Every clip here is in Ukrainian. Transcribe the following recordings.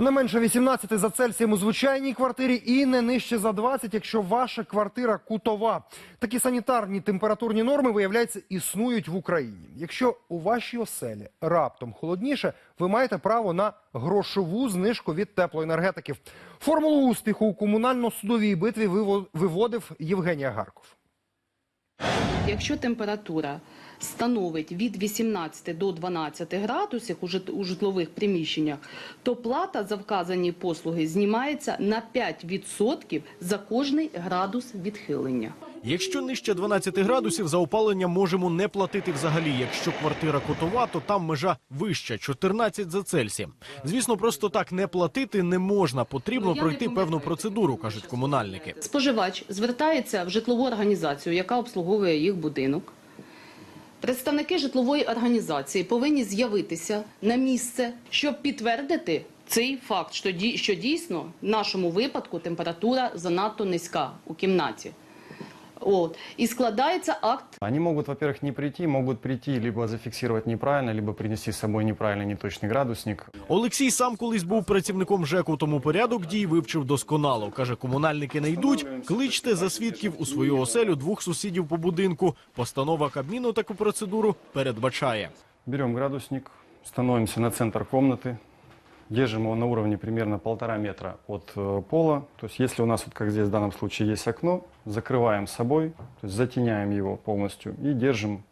Не менше 18 за Цельсієм у звичайній квартирі і не нижче за 20, якщо ваша квартира кутова. Такі санітарні температурні норми, виявляється, існують в Україні. Якщо у вашій оселі раптом холодніше, ви маєте право на грошову знижку від теплоенергетиків. Формулу успіху у комунально-судовій битві виво- виводив Євгенія Гарков. Якщо температура становить від 18 до 12 градусів у жит- у житлових приміщеннях, то плата за вказані послуги знімається на 5% за кожний градус відхилення. Якщо нижче 12 градусів, за опалення можемо не платити взагалі. Якщо квартира котова, то там межа вища 14 за Цельсієм. Звісно, просто так не платити не можна. Потрібно пройти певну процедуру, кажуть комунальники. Споживач звертається в житлову організацію, яка обслуговує їх будинок. Представники житлової організації повинні з'явитися на місце, щоб підтвердити цей факт, що що дійсно в нашому випадку температура занадто низька у кімнаті. От. І складається акт Они могут, во-первых, не прийти, могут прийти, либо зафиксировать неправильно, либо принести с собой неправильный неточный градусник. Олексій сам колись був працівником ЖЕКу, тому порядок дій вивчив досконало. Каже, комунальники не йдуть, кличте за свідків у свою оселю двох сусідів по будинку. Постанова Кабміну таку процедуру передбачає. Берем градусник, становимся на центр комнаты, держим его на уровне примерно полтора метра от э, пола. То есть если у нас, вот как здесь в данном случае, есть окно, закрываем собой, то есть затеняем его полностью и держим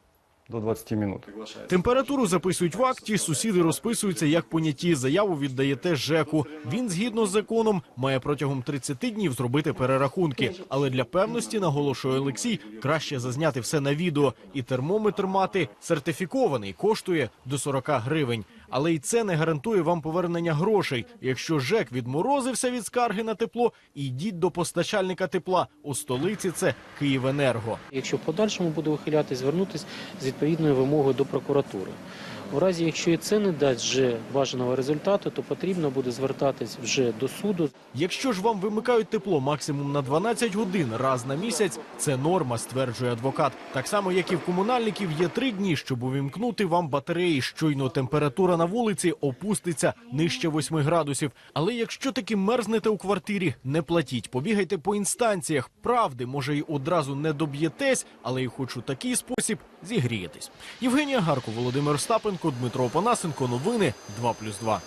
до 20 минут. Температуру записують в акті, сусіди розписуються як поняті. Заяву віддаєте ЖЕКу. Він згідно з законом має протягом 30 днів зробити перерахунки. Але для певності, наголошує Олексій, краще зазняти все на відео. І термометр мати сертифікований, коштує до 40 гривень. Але й це не гарантує вам повернення грошей. Якщо ЖЕК відморозився від скарги на тепло, йдіть до постачальника тепла. У столиці це Київенерго. Якщо в подальшому буде вихиляти, звернутися з відповідною вимогою до прокуратури. У разі, якщо і це не дасть вже бажаного результату, то потрібно буде звертатись вже до суду. Якщо ж вам вимикають тепло максимум на 12 годин раз на місяць, це норма, стверджує адвокат. Так само, як і в комунальників, є три дні, щоб увімкнути вам батареї. Щойно температура на вулиці опуститься нижче 8 градусів. Але якщо таки мерзнете у квартирі, не платіть, побігайте по інстанціях. Правди, може, й одразу не доб'єтесь, але й хоч у такий спосіб зігрієтесь. Євгенія Гарко, Володимир Остапенко, Дмитро Опанасенко. Новини 2+,2.